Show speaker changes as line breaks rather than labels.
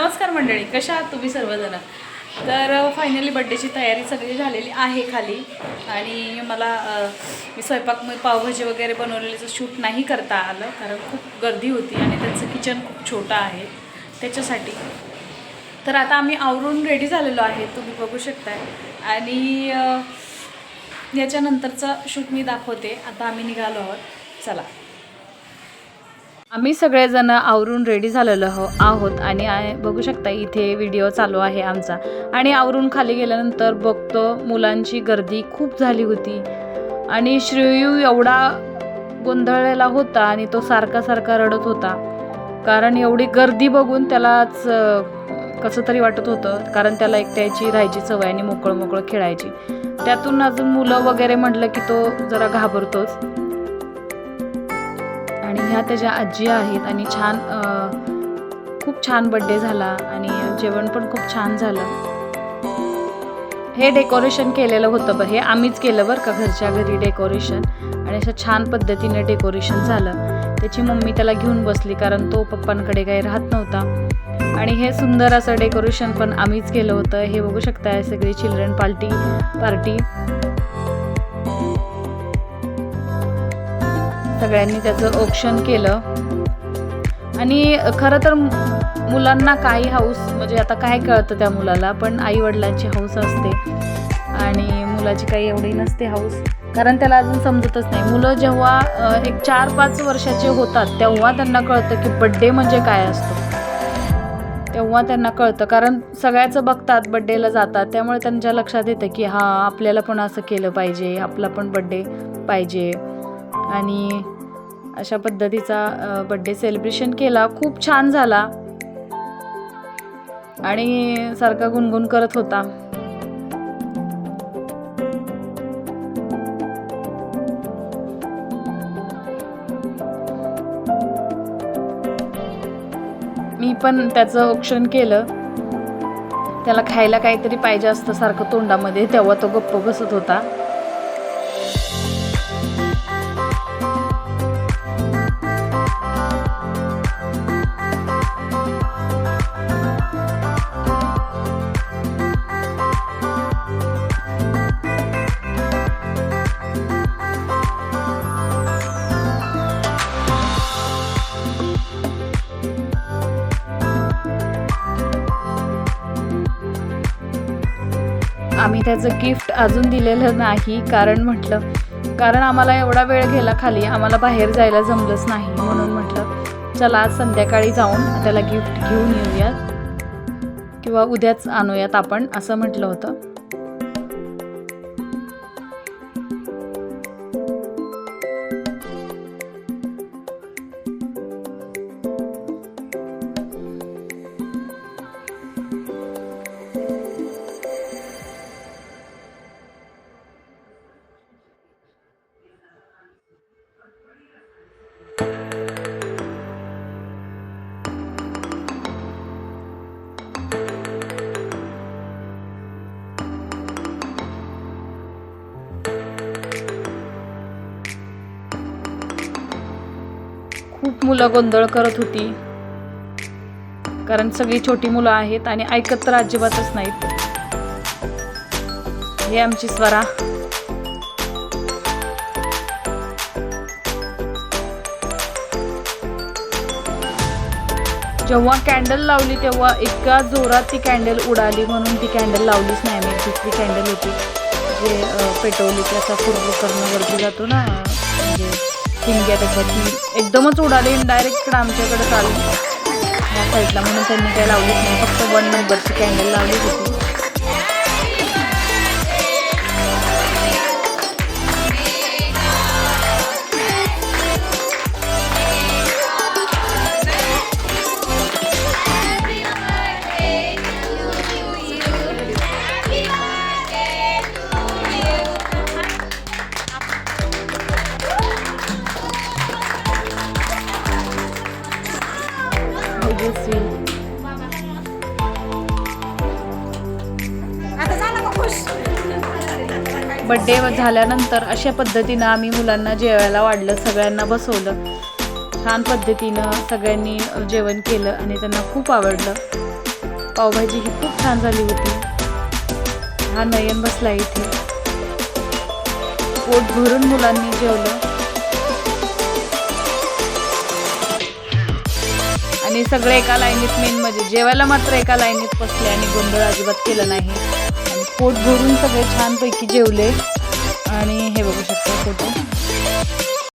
नमस्कार मंडळी कशा आहात तुम्ही सर्वजण? तर फायनली बड्डेची तयारी सगळी झालेली आहे खाली. आणि मला मी स्वयंपाक मी पावभाजी वगैरे बनवलेलं शूट नाही करता आलं कारण खूप गर्दी होती आणि त्यांचं किचन खूप छोटं आहे. त्याच्यासाठी. तर आता आम्ही आवरून रेडी झालेलो आहे तुम्ही बघू शकताय. आणि याच्यानंतरचं शूट मी दाखवते. आता आम्ही निघालो आहोत. चला. आम्ही सगळेजण आवरून रेडी झालेलो हो आहोत आणि बघू शकता इथे व्हिडिओ चालू आहे आमचा. आणि आवरून खाली गेल्यानंतर बघतो मुलांची गर्दी खूप झाली होती. आणि श्रेयू एवढा गोंधळलेला होता आणि तो सारखा सारखा रडत होता. कारण एवढी गर्दी बघून त्यालाच कसं तरी वाटत होतं. कारण त्याला एकट्याची राहायची सवय आणि मोकळं मोकळं खेळायची. त्यातून अजून मुलं वगैरे म्हटलं की तो जरा घाबरतोच. ह्या त्याच्या आजी आहेत आणि छान खूप छान बड्डे झाला आणि जेवण पण खूप छान झालं. हे डेकोरेशन केलेलं होतं बरं. हे आम्हीच केलं बरं का घरच्या घरी डेकोरेशन आणि असं छान पद्धतीने डेकोरेशन झालं. त्याची मम्मी त्याला घेऊन बसली कारण तो पप्पांकडे काही राहत नव्हता. आणि हे सुंदर असं डेकोरेशन पण आम्हीच केलं होतं. हे बघू शकताय सगळी चिल्ड्रन पार्टी पार्टी सगळ्यांनी त्याचं ऑप्शन केलं. आणि खरं तर मुलांना काही हाऊस म्हणजे आता काय कळतं त्या मुलाला पण आई वडिलांची हाऊस असते. आणि मुलाची काही एवढी नसते हाऊस. कारण त्याला अजून समजतच नाही. मुलं जेव्हा एक चार पाच वर्षाचे होतात तेव्हा त्यांना कळतं की बड्डे म्हणजे काय असतो. तेव्हा त्यांना कळतं. कारण सगळ्याचं बघतात बड्डेला जातात. त्यामुळे त्यांच्या लक्षात येतं की हां आपल्याला पण असं केलं पाहिजे. आपला पण बड्डे पाहिजे. आणि अशा पद्धतीचा बड्डे सेलिब्रेशन केला. खूप छान झाला. आणि सारखा गुणगुण करत होता. मी पण त्याचं औक्षण केलं. त्याला खायला काहीतरी पाहिजे असतं सारखं तोंडामध्ये तेव्हा तो गप्प बसत होता. आम्ही त्याचं गिफ्ट अजून दिलेलं नाही कारण म्हटलं कारण आम्हाला एवढा वेळ गेला खाली आम्हाला बाहेर जायला जमलंच नाही म्हणून म्हटलं चला आज संध्याकाळी जाऊन त्याला गिफ्ट घेऊन येऊयात. किंवा उद्याच आणूयात आपण असं म्हटलं होतं. खूप मुलं गोंधळ करत होती. कारण सगळी छोटी मुलं आहेत आणि ऐकत तर अजिबातच नाहीत. हे आमची स्वरा. जेव्हा कॅन्डल लावली तेव्हा इतका जोरात ती कॅन्डल उडाली म्हणून ती कॅन्डल लावलीच नाही मी दुसरी कॅन्डल होती जे पेटवली की असा पूर्ण करणं वरती जातो ना म्हणजे ठिणग्या त्याच्यात. एकदमच उडाली डायरेक्ट इकडं आमच्याकडे चालू या साईडला म्हणून त्यांनी काही लावलीच नाही. फक्त वन नंबरची कॅन्डल लावली होती. बड्डे झाल्यानंतर अशा पद्धतीनं आम्ही मुलांना जेवायला वाढलं सगळ्यांना बसवलं. छान पद्धतीनं सगळ्यांनी जेवण केलं आणि त्यांना खूप आवडलं. पावभाजी ही खूप छान झाली होती. हा नयन बसला इथे. पोट भरून मुलांनी जेवलं. आणि सगळे एका लाईनीत मेन म्हणजे जेवायला मात्र एका लाईनीत बसले आणि गोंधळ अजिबात केला नाही. आणि पोट भरून सगळे छानपैकी जेवले. आणि हे बघू शकता फोटो.